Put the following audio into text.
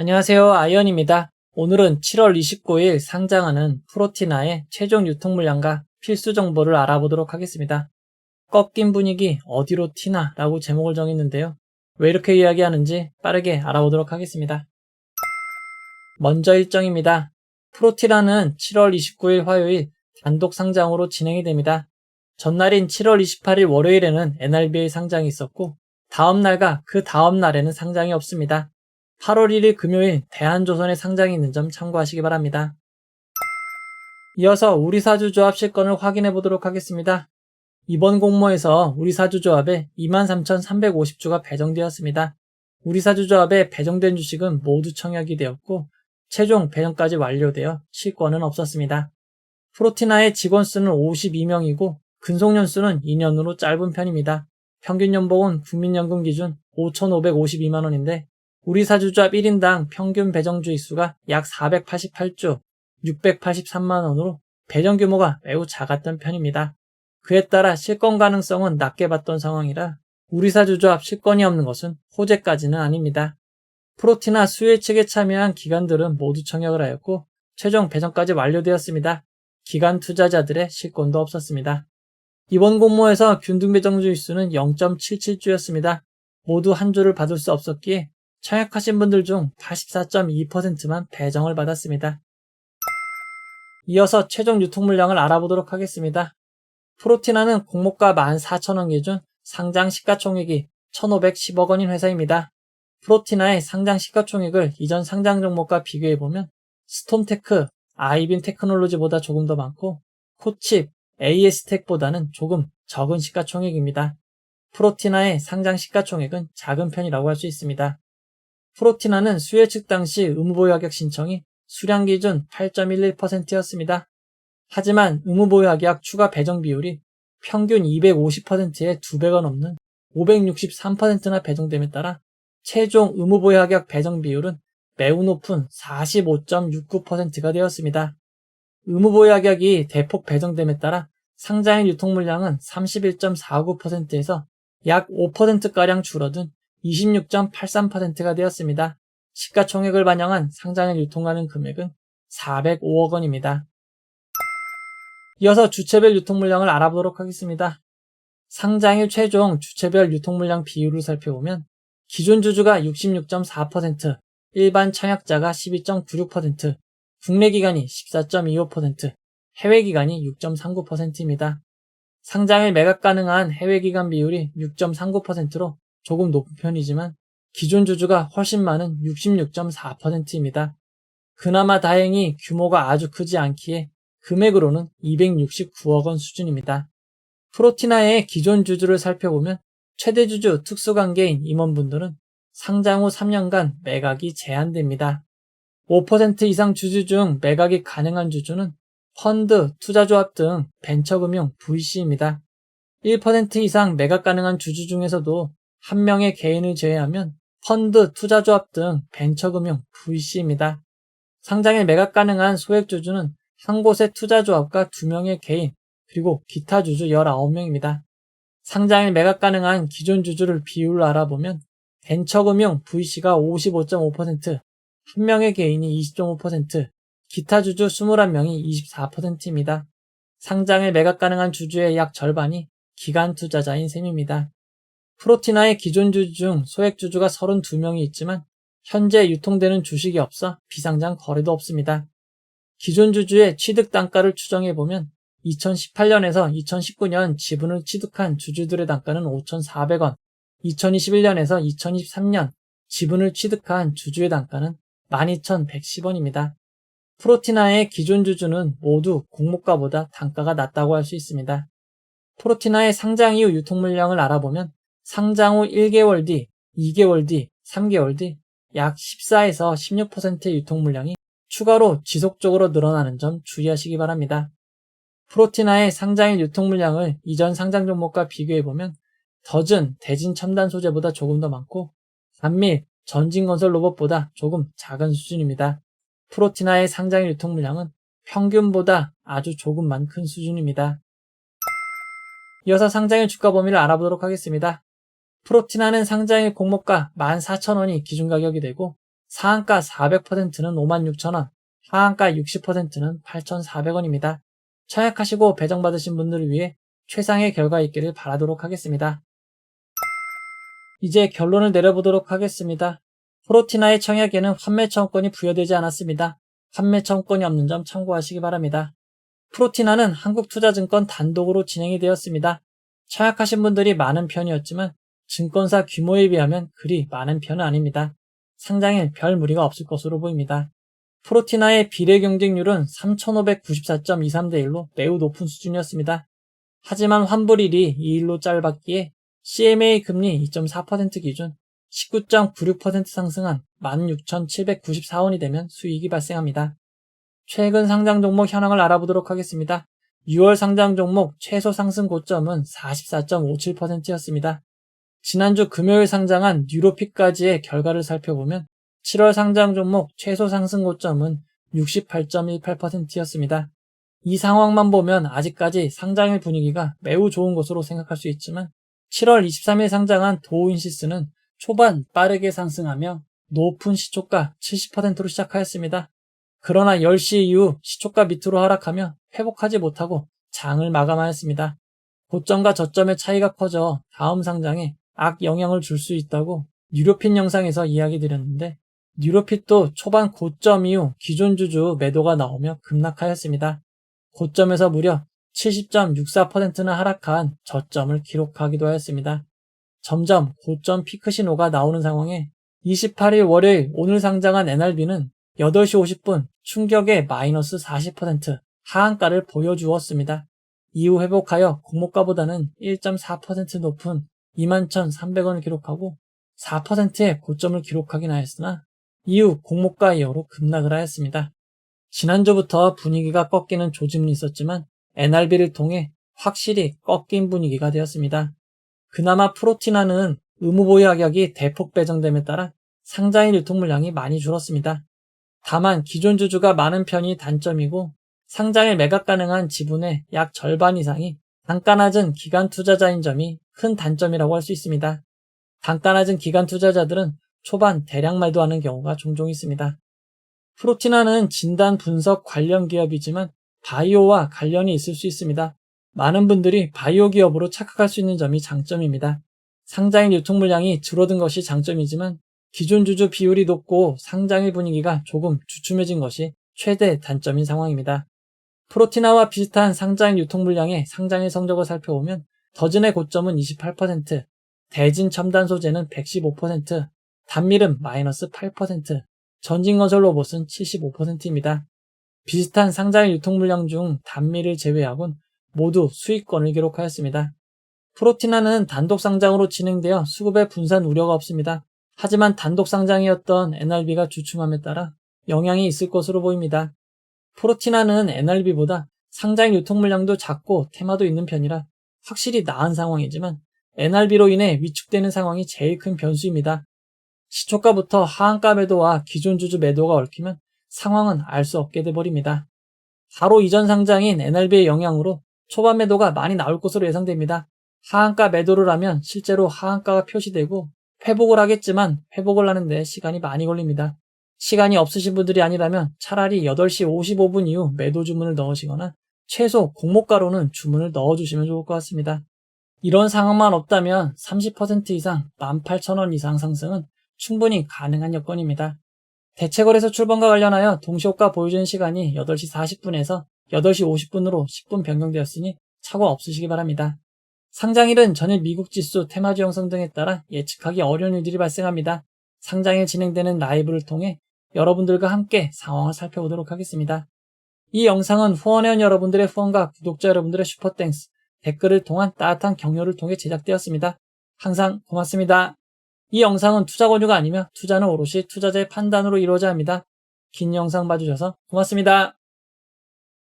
안녕하세요. 아이언입니다. 오늘은 7월 29일 상장하는 프로티나의 최종 유통 물량과 필수 정보를 알아보도록 하겠습니다. 꺾인 분위기 어디로 튀나 라고 제목을 정했는데요. 왜 이렇게 이야기하는지 빠르게 알아보도록 하겠습니다. 먼저 일정입니다. 프로티나는 7월 29일 화요일 단독 상장으로 진행이 됩니다. 전날인 7월 28일 월요일에는 NRBA 상장이 있었고 다음 날과 그 다음 날에는 상장이 없습니다. 8월 1일 금요일 대한조선의 상장이 있는 점 참고하시기 바랍니다. 이어서 우리 사주조합 실건을 확인해 보도록 하겠습니다. 이번 공모에서 우리 사주조합에 23,350주가 배정되었습니다. 우리 사주조합에 배정된 주식은 모두 청약이 되었고 최종 배정까지 완료되어 실권은 없었습니다. 프로티나의 직원 수는 52명이고 근속년 수는 2년으로 짧은 편입니다. 평균 연봉은 국민연금 기준 5,552만원인데 우리 사주조합 1인당 평균 배정 주익수가 약 488주, 683만원으로 배정 규모가 매우 작았던 편입니다. 그에 따라 실권 가능성은 낮게 봤던 상황이라 우리 사주조합 실권이 없는 것은 호재까지는 아닙니다. 프로티나 수혜 측에 참여한 기관들은 모두 청약을 하였고 최종 배정까지 완료되었습니다. 기관 투자자들의 실권도 없었습니다. 이번 공모에서 균등 배정 주일수는 0.77주였습니다. 모두 한 주를 받을 수 없었기에 청약하신 분들 중 84.2%만 배정을 받았습니다. 이어서 최종 유통 물량을 알아보도록 하겠습니다. 프로티나는 공모가 14,000원 기준 상장 시가총액이 1,510억 원인 회사입니다. 프로티나의 상장 시가총액을 이전 상장 종목과 비교해보면 스톰테크, 아이빈 테크놀로지보다 조금 더 많고 코칩, AS텍보다는 조금 적은 시가총액입니다. 프로티나의 상장 시가총액은 작은 편이라고 할 수 있습니다. 프로티나는 수혜 측 당 시 의무보유 합격 신청이 수량 기준 8.11%였습니다. 하지만 의무보유 합격 추가 배정 비율이 평균 250%에 2배가 넘는 563%나 배정됨에 따라 최종 의무보유 합격 배정 비율은 매우 높은 45.69%가 되었습니다. 의무보유 합격이 대폭 배정됨에 따라 상장일 유통 물량은 31.49%에서 약 5%가량 줄어든 26.83%가 되었습니다. 시가총액을 반영한 상장일 유통하는 금액은 405억 원입니다. 이어서 주체별 유통 물량을 알아보도록 하겠습니다. 상장일 최종 주체별 유통 물량 비율을 살펴보면 기존 주주가 66.4%, 일반 청약자가 12.96%, 국내 기관이 14.25%, 해외 기관이 6.39%입니다. 상장일 매각 가능한 해외 기관 비율이 6.39%로 조금 높은 편이지만 기존 주주가 훨씬 많은 66.4%입니다. 그나마 다행히 규모가 아주 크지 않기에 금액으로는 269억 원 수준입니다. 프로티나의 기존 주주를 살펴보면 최대 주주 특수관계인 임원분들은 상장 후 3년간 매각이 제한됩니다. 5% 이상 주주 중 매각이 가능한 주주는 펀드, 투자조합 등 벤처금융 VC입니다. 1% 이상 매각 가능한 주주 중에서도 한 명의 개인을 제외하면 펀드, 투자조합 등 벤처금융 VC입니다. 상장에 매각 가능한 소액주주는 한 곳의 투자조합과 두 명의 개인, 그리고 기타 주주 19명입니다. 상장에 매각 가능한 기존 주주를 비율로 알아보면 벤처금융 VC가 55.5%, 한 명의 개인이 20.5%, 기타 주주 21명이 24%입니다. 상장에 매각 가능한 주주의 약 절반이 기간 투자자인 셈입니다. 프로티나의 기존 주주 중 소액 주주가 32명이 있지만 현재 유통되는 주식이 없어 비상장 거래도 없습니다. 기존 주주의 취득 단가를 추정해 보면 2018년에서 2019년 지분을 취득한 주주들의 단가는 5,400원, 2021년에서 2023년 지분을 취득한 주주의 단가는 12,110원입니다. 프로티나의 기존 주주는 모두 공모가보다 단가가 낮다고 할 수 있습니다. 프로티나의 상장 이후 유통 물량을 알아보면 상장 후 1개월 뒤, 2개월 뒤, 3개월 뒤 약 14에서 16%의 유통 물량이 추가로 지속적으로 늘어나는 점 주의하시기 바랍니다. 프로티나의 상장일 유통 물량을 이전 상장 종목과 비교해보면 더즌, 대진 첨단 소재보다 조금 더 많고 단밀, 전진건설 로봇보다 조금 작은 수준입니다. 프로티나의 상장일 유통 물량은 평균보다 아주 조금만 큰 수준입니다. 이어서 상장일 주가 범위를 알아보도록 하겠습니다. 프로티나는 상장일 공모가 14,000원이 기준 가격이 되고 상한가 400%는 56,000원, 하한가 60%는 8,400원입니다. 청약하시고 배정받으신 분들을 위해 최상의 결과 있기를 바라도록 하겠습니다. 이제 결론을 내려보도록 하겠습니다. 프로티나의 청약에는 환매 청구권이 부여되지 않았습니다. 환매 청구권이 없는 점 참고하시기 바랍니다. 프로티나는 한국투자증권 단독으로 진행이 되었습니다. 청약하신 분들이 많은 편이었지만 증권사 규모에 비하면 그리 많은 편은 아닙니다. 상장에 별 무리가 없을 것으로 보입니다. 프로티나의 비례 경쟁률은 3,594.23대 1로 매우 높은 수준이었습니다. 하지만 환불일이 2일로 짧았기에 CMA 금리 2.4% 기준 19.96% 상승한 16,794원이 되면 수익이 발생합니다. 최근 상장 종목 현황을 알아보도록 하겠습니다. 6월 상장 종목 최소 상승 고점은 44.57%였습니다. 지난주 금요일 상장한 뉴로픽까지의 결과를 살펴보면 7월 상장 종목 최소 상승 고점은 68.18%였습니다. 이 상황만 보면 아직까지 상장일 분위기가 매우 좋은 것으로 생각할 수 있지만 7월 23일 상장한 도우인시스는 초반 빠르게 상승하며 높은 시초가 70%로 시작하였습니다. 그러나 10시 이후 시초가 밑으로 하락하며 회복하지 못하고 장을 마감하였습니다. 고점과 저점의 차이가 커져 다음 상장에 악 영향을 줄 수 있다고 뉴로핏 영상에서 이야기 드렸는데 뉴로핏도 초반 고점 이후 기존 주주 매도가 나오며 급락하였습니다. 고점에서 무려 70.64%나 하락한 저점을 기록하기도 하였습니다. 점점 고점 피크 신호가 나오는 상황에 28일 월요일 오늘 상장한 NRB는 8시 50분 충격의 마이너스 40% 하한가를 보여주었습니다. 이후 회복하여 공모가보다는 1.4% 높은 21,300원을 기록하고 4%의 고점을 기록하긴 하였으나 이후 공모가 이후로 급락을 하였습니다. 지난주부터 분위기가 꺾이는 조짐이 있었지만 NRB를 통해 확실히 꺾인 분위기가 되었습니다. 그나마 프로티나는 의무보유 가격이 대폭 배정됨에 따라 상장일 유통 물량이 많이 줄었습니다. 다만 기존 주주가 많은 편이 단점이고 상장에 매각 가능한 지분의 약 절반 이상이 단가 낮은 기간 투자자인 점이 큰 단점이라고 할 수 있습니다. 단가 낮은 기간 투자자들은 초반 대량 매도하는 경우가 종종 있습니다. 프로티나는 진단 분석 관련 기업이지만 바이오와 관련이 있을 수 있습니다. 많은 분들이 바이오 기업으로 착각할 수 있는 점이 장점입니다. 상장일 유통 물량이 줄어든 것이 장점이지만 기존 주주 비율이 높고 상장일 분위기가 조금 주춤해진 것이 최대 단점인 상황입니다. 프로티나와 비슷한 상장일 유통 물량의 상장일 성적을 살펴보면 더진의 고점은 28%, 대진 첨단 소재는 115%, 단밀은 마이너스 8%, 전진건설 로봇은 75%입니다. 비슷한 상장일 유통 물량 중 단미를 제외하곤 모두 수익권을 기록하였습니다. 프로티나는 단독 상장으로 진행되어 수급의 분산 우려가 없습니다. 하지만 단독 상장이었던 NRB가 주춤함에 따라 영향이 있을 것으로 보입니다. 프로티나는 NRB보다 상장 유통 물량도 작고 테마도 있는 편이라 확실히 나은 상황이지만 NRB로 인해 위축되는 상황이 제일 큰 변수입니다. 시초가부터 하한가 매도와 기존 주주 매도가 얽히면 상황은 알 수 없게 돼버립니다. 바로 이전 상장인 NRB의 영향으로 초반 매도가 많이 나올 것으로 예상됩니다. 하한가 매도를 하면 실제로 하한가가 표시되고 회복을 하겠지만 회복을 하는데 시간이 많이 걸립니다. 시간이 없으신 분들이 아니라면 차라리 8시 55분 이후 매도 주문을 넣으시거나 최소 공모가로는 주문을 넣어주시면 좋을 것 같습니다. 이런 상황만 없다면 30% 이상 18,000원 이상 상승은 충분히 가능한 여건입니다. 대체거래소 출범과 관련하여 동시효과 보여주는 시간이 8시 40분에서 8시 50분으로 10분 변경되었으니 착오 없으시기 바랍니다. 상장일은 전일 미국 지수, 테마주 형성 등에 따라 예측하기 어려운 일들이 발생합니다. 상장일 진행되는 라이브를 통해 여러분들과 함께 상황을 살펴보도록 하겠습니다. 이 영상은 후원회원 여러분들의 후원과 구독자 여러분들의 슈퍼땡스, 댓글을 통한 따뜻한 격려를 통해 제작되었습니다. 항상 고맙습니다. 이 영상은 투자 권유가 아니며 투자는 오롯이 투자자의 판단으로 이루어져야 합니다. 긴 영상 봐주셔서 고맙습니다.